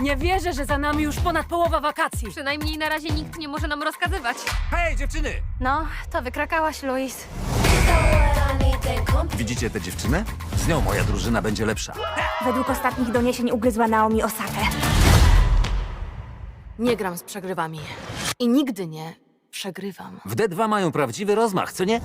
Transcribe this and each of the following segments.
Nie wierzę, że za nami już ponad połowa wakacji. Przynajmniej na razie nikt nie może nam rozkazywać. Hej, dziewczyny! No, to wykrakałaś, Louis. Widzicie tę dziewczynę? Z nią moja drużyna będzie lepsza. Według ostatnich doniesień ugryzła Naomi Osatę. Nie gram z przegrywami. I nigdy nie przegrywam. W D2 mają prawdziwy rozmach, co nie?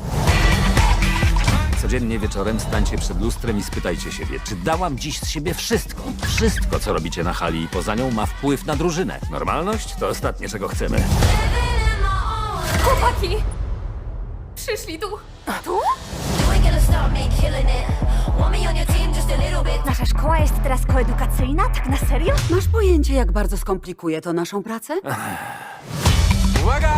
Codziennie wieczorem stańcie przed lustrem i spytajcie siebie, czy dałam dziś z siebie wszystko? Wszystko, co robicie na hali i poza nią ma wpływ na drużynę. Normalność to ostatnie, czego chcemy. Chłopaki! Przyszli tu. Nasza szkoła jest teraz koedukacyjna? Tak na serio? Masz pojęcie, jak bardzo skomplikuje to naszą pracę? Uwaga!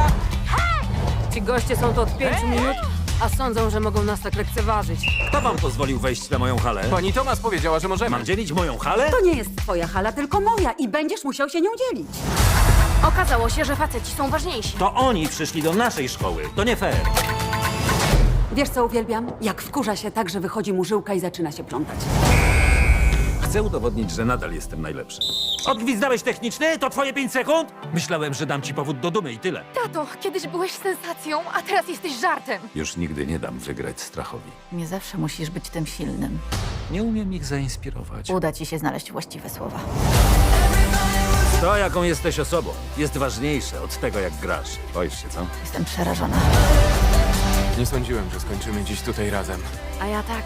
Ci goście są tu od pięciu minut, a sądzą, że mogą nas tak lekceważyć. Kto wam pozwolił wejść na moją halę? Pani Tomas powiedziała, że możemy. Mam dzielić moją halę? To nie jest twoja hala, tylko moja i będziesz musiał się nią dzielić. Okazało się, że faceci są ważniejsi. To oni przyszli do naszej szkoły. To nie fair. Wiesz co uwielbiam? Jak wkurza się tak, że wychodzi mu żyłka i zaczyna się plątać. Chcę udowodnić, że nadal jestem najlepszy. Odgwizdałeś techniczny? To twoje 5 sekund? Myślałem, że dam ci powód do dumy i tyle. Tato, kiedyś byłeś sensacją, a teraz jesteś żartem. Już nigdy nie dam wygrać strachowi. Nie zawsze musisz być tym silnym. Nie umiem ich zainspirować. Uda ci się znaleźć właściwe słowa. To, jaką jesteś osobą, jest ważniejsze od tego, jak grasz. Boisz się, co? Jestem przerażona. Nie sądziłem, że skończymy dziś tutaj razem. A ja tak.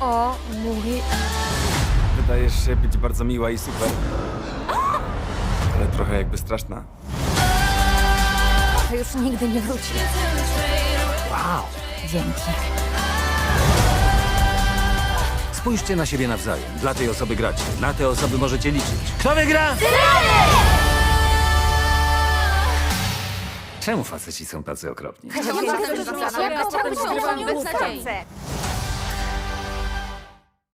O mój... Wydajesz się być bardzo miła i super. Ale trochę jakby straszna. To już nigdy nie wróci. Dzięki. Spójrzcie na siebie nawzajem. Dla tej osoby gracie. Dla tej osoby możecie liczyć. Kto wygra? Czemu faceci są tacy okropni? Chciałabym, żeby Jaka bez nadziei.